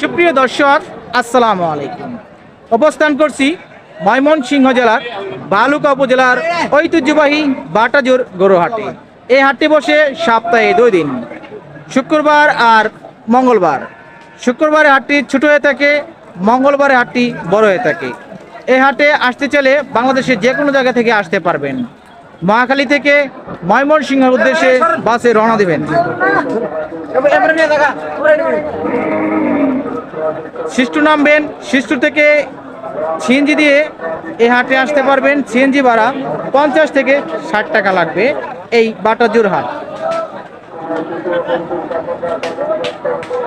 সুপ্রিয় দর্শক, আসসালামু আলাইকুম। অবস্থান করছি ময়মনসিংহ জেলার বালুকা উপজেলার ঐতিহ্যবাহী বাটাজোর গরুহাটে। এই হাটটি বসে সপ্তাহে দুই দিন। শুক্রবার আর মঙ্গলবার। শুক্রবারে হাটটি ছোট হয়ে থাকে, মঙ্গলবারে হাটটি বড় হয়ে থাকে। এই হাটে আসতে চাইলে বাংলাদেশের যে কোনো জায়গা থেকে আসতে পারবেন। মহাখালী থেকে ময়মনসিংহের উদ্দেশ্যে বাসে রওনা দেবেন। শিষ্টু নামবেন, শিষ্টু থেকে সিএনজি দিয়ে এই হাটে আসতে পারবেন। সিএনজি ভাড়া পঞ্চাশ থেকে ষাট টাকা লাগবে। এই বাটাজুর হাট। Thank you.